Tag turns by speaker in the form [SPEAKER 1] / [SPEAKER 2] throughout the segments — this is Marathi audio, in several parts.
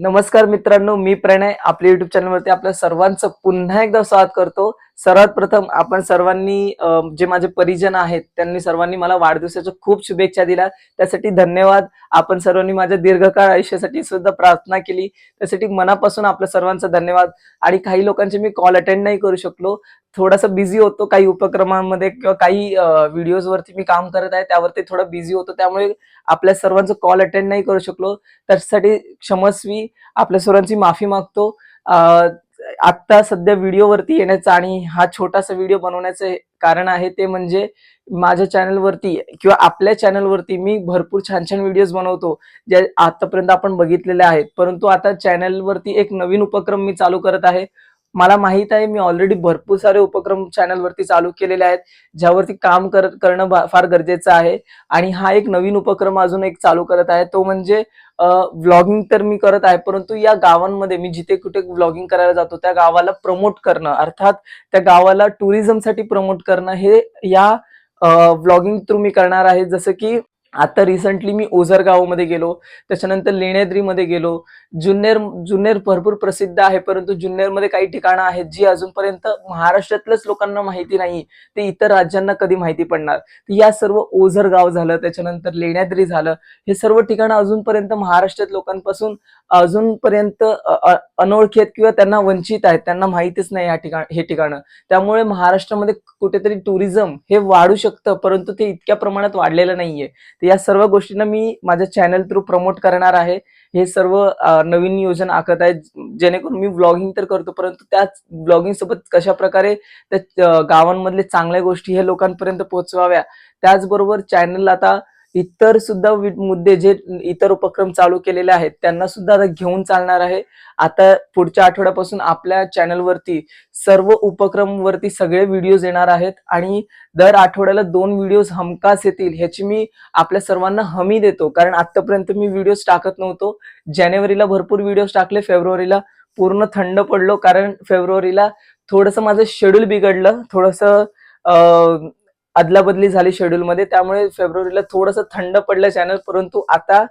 [SPEAKER 1] नमस्कार मित्रांनो मी प्रणय. आपल्या युट्यूब चॅनलवरती आपल्या सर्वांचं पुन्हा एकदा स्वागत करतो. सर्वात प्रथम आपण सर्वांनी जे माझे परिजन आहेत त्यांनी सर्वांनी मला वाढदिवसाच्या खूप शुभेच्छा दिल्या. त्यासाठी धन्यवाद. आपण सर्वांनी माझ्या दीर्घकाळ आयुष्यासाठी सुद्धा प्रार्थना केली. त्यासाठी मनापासून आपल्या सर्वांचा धन्यवाद. आणि काही लोकांचे मी कॉल अटेंड नाही करू शकलो. थोडासा बिझी होतो काही उपक्रमांमध्ये किंवा काही व्हिडिओजवरती मी काम करत आहे त्यावरती थोडं बिझी होतो. त्यामुळे आपल्या सर्वांचं कॉल अटेंड नाही करू शकलो. त्यासाठी क्षमस्वी आपल्या सर्वांची माफी मागतो. आत्ता सध्या व्हिडिओवरती येण्याचं आणि हा छोटासा व्हिडिओ बनवण्याचं हे कारण आहे ते म्हणजे माझ्या चॅनलवरती किंवा आपल्या चॅनलवरती मी भरपूर छान छान व्हिडिओज बनवतो जे आतापर्यंत आपण बघितलेले आहेत. परंतु आता चॅनलवरती एक नवीन उपक्रम मी चालू करत आहे. मला माहीत आहे मी ऑलरेडी भरपूर सारे उपक्रम चॅनलवरती चालू केलेले आहेत ज्यावरती काम करत करणं भा- फार गरजेचं आहे. आणि हा एक नवीन उपक्रम अजून एक चालू करत आहे तो म्हणजे व्लॉगिंग तर मी करत आहे परंतु या गावांमध्ये मी जिथे कुठे व्लॉगिंग करायला जातो त्या गावाला प्रमोट करणं अर्थात त्या गावाला टुरिझमसाठी प्रमोट करणं हे या व्लॉगिंग थ्रू मी करणार आहे. जसं की आता रिसेंटली मी ओझरगावमध्ये गेलो त्याच्यानंतर लेण्याद्रीमध्ये गेलो. जुन्नर जुन्नर भरपूर प्रसिद्ध आहे परंतु जुन्नरमध्ये काही ठिकाणं आहेत जी अजूनपर्यंत महाराष्ट्रातल्याच लोकांना माहिती नाही ते इतर राज्यांना कधी माहिती पडणार? या सर्व ओझर गाव झालं त्याच्यानंतर लेण्याद्री झालं. हे सर्व ठिकाणं अजूनपर्यंत महाराष्ट्रात लोकांपासून अजूनपर्यंत अनोळखी आहेत किंवा त्यांना वंचित आहेत त्यांना माहितीच नाही या ठिकाण हे ठिकाणं. त्यामुळे महाराष्ट्रामध्ये कुठेतरी टुरिझम हे वाढू शकतं परंतु ते इतक्या प्रमाणात वाढलेलं नाहीये. या सर्व गोष्टींना मी माझ्या चॅनल थ्रू प्रमोट करणार आहे. हे सर्व नवीन नियोजन आखत आहे जेणेकरून मी व्लॉगिंग तर करतो परंतु त्याच ब्लॉगिंग सोबत कशा प्रकारे त्या गावांमधले चांगल्या गोष्टी हे लोकांपर्यंत पोहोचवाव्या त्याचबरोबर चॅनल आता इतर सुद्धा वि- मुद्दे जे इतर उपक्रम चालू केलेले आहेत त्यांना सुद्धा आता घेऊन चालणार आहे. आता पुढच्या आठवड्यापासून आपल्या चॅनलवरती सर्व उपक्रम वरती सगळे व्हिडिओज येणार आहेत आणि दर आठवड्याला दोन व्हिडिओज हमखास येतील ह्याची मी आपल्या सर्वांना हमी देतो. कारण आतापर्यंत मी व्हिडिओज टाकत नव्हतो. जानेवारीला भरपूर व्हिडिओज टाकले फेब्रुवारीला पूर्ण थंड पडलो. कारण फेब्रुवारीला थोडंसं माझं शेड्यूल बिघडलं. थोडंसं अदलाबदली झाली शेड्यूल मध्ये त्यामुळे फेब्रुवारीला थोडंसं थंड पडलं चॅनल परंतु आता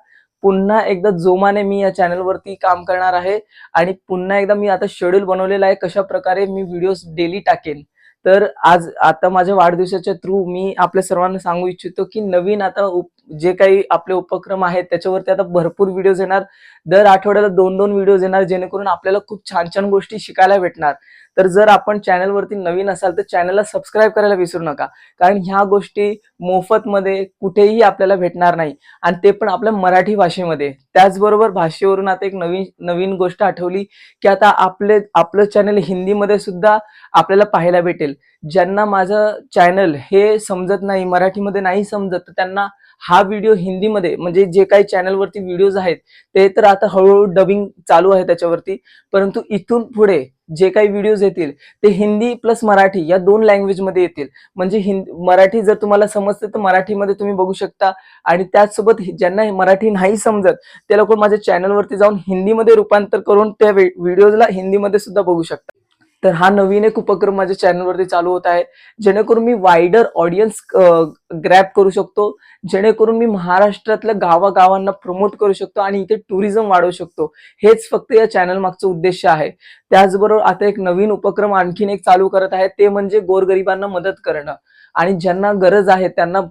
[SPEAKER 1] पुन्हा एकदा जोमाने मी या चॅनलवरती काम करणार आहे आणि पुन्हा एकदा मी आता शेड्यूल बनवलेला आहे कशा प्रकारे मी व्हिडिओज डेली टाकेन. तर आज आता माझ्या वाढदिवसाच्या थ्रू मी आपल्या सर्वांना सांगू इच्छितो की नवीन आता उप- जे काही आपले उपक्रम आहेत त्याच्यावरती आता भरपूर व्हिडिओज येणार. दर आठवड्याला दोन दोन व्हिडिओज येणार जेणेकरून आपल्याला खूप छान छान गोष्टी शिकायला भेटणार. तर जर आपण चॅनलवरती नवीन असाल तर चॅनलला सबस्क्राईब करायला विसरू नका. कारण ह्या गोष्टी मोफतमध्ये कुठेही आपल्याला भेटणार नाही. आणि ते पण आपल्या मराठी भाषेमध्ये. त्याचबरोबर भाषेवरून आता एक नवीन नवीन गोष्ट आठवली की आता आपले आपलं चॅनल हिंदीमध्ये सुद्धा आपल्याला पाहायला भेटेल. ज्यांना माझं चॅनल हे समजत नाही मराठीमध्ये नाही समजत तर त्यांना हा व्हिडिओ हिंदीमध्ये म्हणजे जे काही चॅनलवरती व्हिडिओज आहेत ते तर आता हळूहळू डबिंग चालू आहे त्याच्यावरती. परंतु इथून पुढे जे काही व्हिडिओज येतील ते हिंदी प्लस मराठी या दोन लँग्वेजमध्ये येतील. म्हणजे हिंद मराठी जर तुम्हाला समजते तर मराठीमध्ये तुम्ही बघू शकता. आणि त्याचसोबत ज्यांना मराठी नाही समजत ते लोक माझ्या चॅनलवरती जाऊन हिंदीमध्ये रूपांतर करून त्या व्हिडिओजला हिंदीमध्ये सुद्धा बघू शकता. तर हा नवीन एक उपक्रम माझ्या चॅनलवरती चालू होत आहे. जेणेकरून मी वायडर ऑडियन्स ग्रॅप करू शकतो. जेणेकरून मी महाराष्ट्रातल्या गावागावांना प्रमोट करू शकतो आणि इथे टुरिझम वाढवू शकतो. हेच फक्त या चॅनल मागचं उद्देश आहे. त्याचबरोबर आता एक नवीन उपक्रम आणखीन एक चालू करत आहे. ते म्हणजे गोरगरिबांना मदत करणं. आणि ज्यांना गरज आहे त्यांना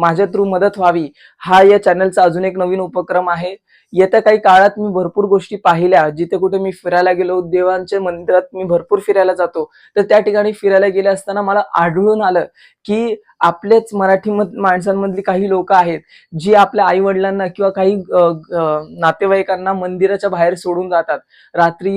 [SPEAKER 1] माझ्या थ्रू मदत व्हावी. हा या चॅनलचा अजून एक नवीन उपक्रम आहे. येत्या काही काळात मी भरपूर गोष्टी पाहिल्या. जिथे कुठे मी फिरायला गेलो देवांच्या मंदिरात मी भरपूर फिरायला जातो. तर त्या ठिकाणी फिरायला गेले असताना मला आढळून आलं की आपल्याच मराठी माणसांमधली काही लोक आहेत जी आपल्या आई वडिलांना किंवा काही नातेवाईकांना मंदिराच्या बाहेर सोडून जातात. रात्री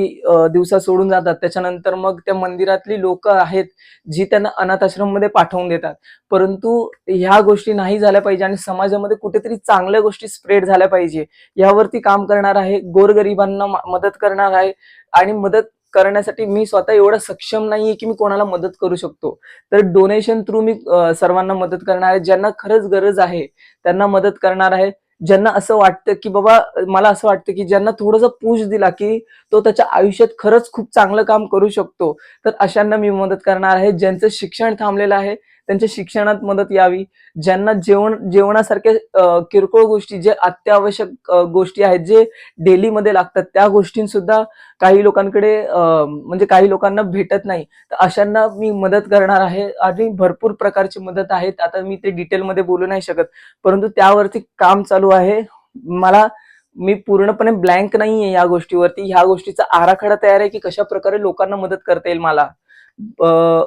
[SPEAKER 1] दिवसा सोडून जातात. त्याच्यानंतर मग त्या मंदिरातली लोक आहेत जी त्यांना अनाथ आश्रममध्ये पाठवून देतात. परंतु ह्या गोष्टी नाही झाल्या पाहिजे आणि समाजामध्ये कुठेतरी चांगल्या गोष्टी स्प्रेड झाल्या पाहिजे. यावर वरती काम करणार आहे गोरगरिबांना मदत करणार आहे आणि मदत करण्यासाठी मी स्वतः एवढा सक्षम नाहीये की मी कोणाला मदत करू शकतो. तर डोनेशन थ्रू मी सर्वांना मदत करणार आहे. ज्यांना खरंच गरज आहे त्यांना मदत करणार आहे. ज्यांना असं वाटतं की बाबा मला असं वाटतं की ज्यांना थोडासा पुश दिला की तो त्याच्या आयुष्यात खरंच खूप चांगलं काम करू शकतो तर अशांना मी मदत करणार आहे. ज्यांचं शिक्षण थांबलेलं आहे त्यांच्या शिक्षणात मदत यावी. ज्यांना जेवण जेवणासारख्या किरकोळ गोष्टी जे अत्यावश्यक गोष्टी आहेत जे डेलीमध्ये लागतात त्या गोष्टींसुद्धा काही लोकांकडे म्हणजे काही लोकांना भेटत नाही. तर अशांना मी मदत करणार आहे. आणि भरपूर प्रकारची मदत आहेत. आता मी ते डिटेलमध्ये बोलू नाही शकत. परंतु त्यावरती काम चालू आहे. मला मी पूर्णपणे ब्लँक नाहीये या गोष्टीवरती. ह्या गोष्टीचा आराखडा तयार आहे की कशा प्रकारे लोकांना मदत करता येईल मला.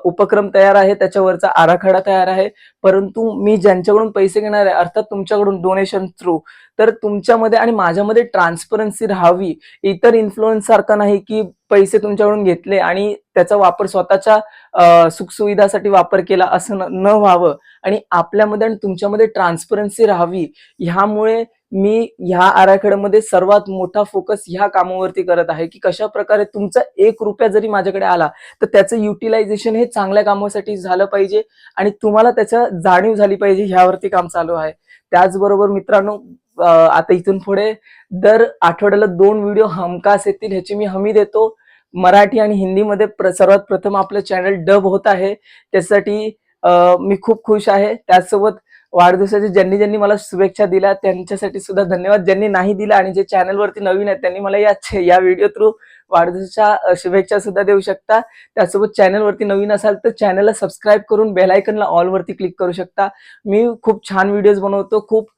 [SPEAKER 1] उपक्रम तयार आहे त्याच्यावरचा आराखडा तयार आहे. परंतु मी ज्यांच्याकडून पैसे घेणार आहे अर्थात तुमच्याकडून डोनेशन थ्रू तर तुमच्यामध्ये आणि माझ्यामध्ये ट्रान्सपरन्सी राहावी. इतर इन्फ्लुएन्स सारखा नाही की पैसे तुमच्याकडून घेतले आणि त्याचा वापर स्वतःच्या सुखसुविधासाठी वापर केला असं न न व्हावं. आणि आपल्यामध्ये आणि तुमच्यामध्ये ट्रान्सपरन्सी राहावी. ह्यामुळे मी ह्या आराखड्यामध्ये सर्वात मोठा फोकस ह्या कामावरती करत आहे की कशा प्रकारे तुमचा एक रुपया जरी माझ्याकडे आला तर त्याचं युटिलायझेशन हे चांगल्या कामासाठी झालं पाहिजे आणि तुम्हाला त्याच्या जाणीव झाली पाहिजे ह्यावरती काम चालू आहे. त्याचबरोबर मित्रांनो आता इथून पुढे दर आठवड्याला दोन व्हिडिओ हमखास येतील ह्याची मी हमी देतो. मराठी आणि हिंदीमध्ये प्र- सर्वात प्रथम आपलं चॅनल डब होत आहे. त्यासाठी मी खूप खुश आहे. त्याचसोबत वाढदिवसाच्या ज्यांनी ज्यांनी मला शुभेच्छा दिल्या त्यांच्यासाठी सुद्धा धन्यवाद. ज्यांनी नाही दिला आणि जे चॅनलवरती नवीन आहेत त्यांनी मला या या व्हिडिओ थ्रू वाढदिवसाच्या शुभेच्छा सुद्धा देऊ शकता. त्यासोबत चॅनलवरती नवीन असाल तर चॅनलला सबस्क्राईब करून बेलायकनला ऑलवरती क्लिक करू शकता. मी खूप छान व्हिडिओज बनवतो खूप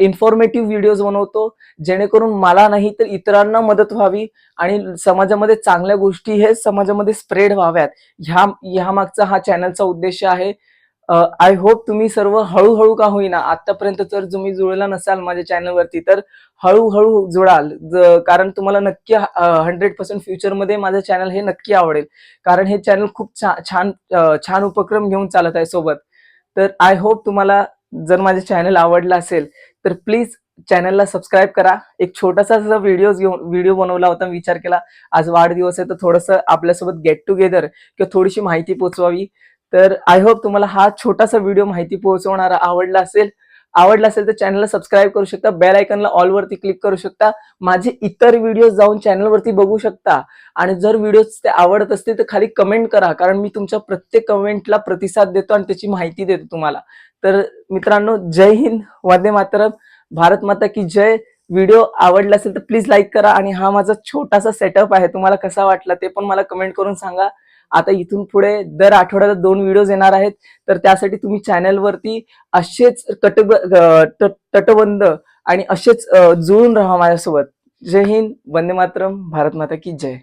[SPEAKER 1] इन्फॉर्मेटिव्ह व्हिडिओज बनवतो जेणेकरून मला नाही तर इतरांना मदत व्हावी आणि समाजामध्ये चांगल्या गोष्टी हे समाजामध्ये स्प्रेड व्हाव्यात. ह्या ह्या मागचा हा चॅनलचा उद्देश आहे. आय होप तुम्ही सर्व हळूहळू का होईना आतापर्यंत जर तुम्ही जुळला नसाल माझ्या चॅनलवरती तर हळूहळू जुळाल. कारण तुम्हाला नक्की हंड्रेड पर्सेंट फ्युचरमध्ये माझं चॅनल हे नक्की आवडेल. कारण हे चॅनल खूप छान छान छान उपक्रम घेऊन चालत आहे सोबत. तर आय होप तुम्हाला जर माझे चॅनल आवडला असेल तर प्लीज चॅनलला सबस्क्राईब करा. एक छोटासा व्हिडिओ घेऊन व्हिडिओ बनवला होता विचार केला. आज वाढदिवस आहे तर थोडंसं आपल्यासोबत गेट टुगेदर किंवा थोडीशी माहिती पोचवावी. तर आय होप तुम्हाला हा छोटासा व्हिडिओ माहिती पोहोचवणारा आवडला असेल. आवडला असेल तर चॅनलला सबस्क्राईब करू शकता. बेल आयकनला ऑलवरती क्लिक करू शकता. माझे इतर व्हिडिओ जाऊन चॅनलवरती बघू शकता. आणि जर व्हिडिओ ते आवडत असतील तर खाली कमेंट करा. कारण मी तुमच्या प्रत्येक कमेंटला प्रतिसाद देतो आणि त्याची माहिती देतो तुम्हाला. तर मित्रांनो जय हिंद. वंदे मातरम. भारत माता की जय. व्हिडिओ आवडला असेल तर प्लीज लाईक करा आणि हा माझा छोटासा सेटअप आहे. तुम्हाला कसा वाटला ते पण मला कमेंट करून सांगा. आता इथून पुढे दर आठवड्याला दोन व्हिडिओज येणार आहेत. तर त्यासाठी तुम्ही चॅनलवरती असेच कट तटबंद आणि असेच जुळून राहा माझ्यासोबत. जय हिंद वंदे मातरम भारत माता की जय.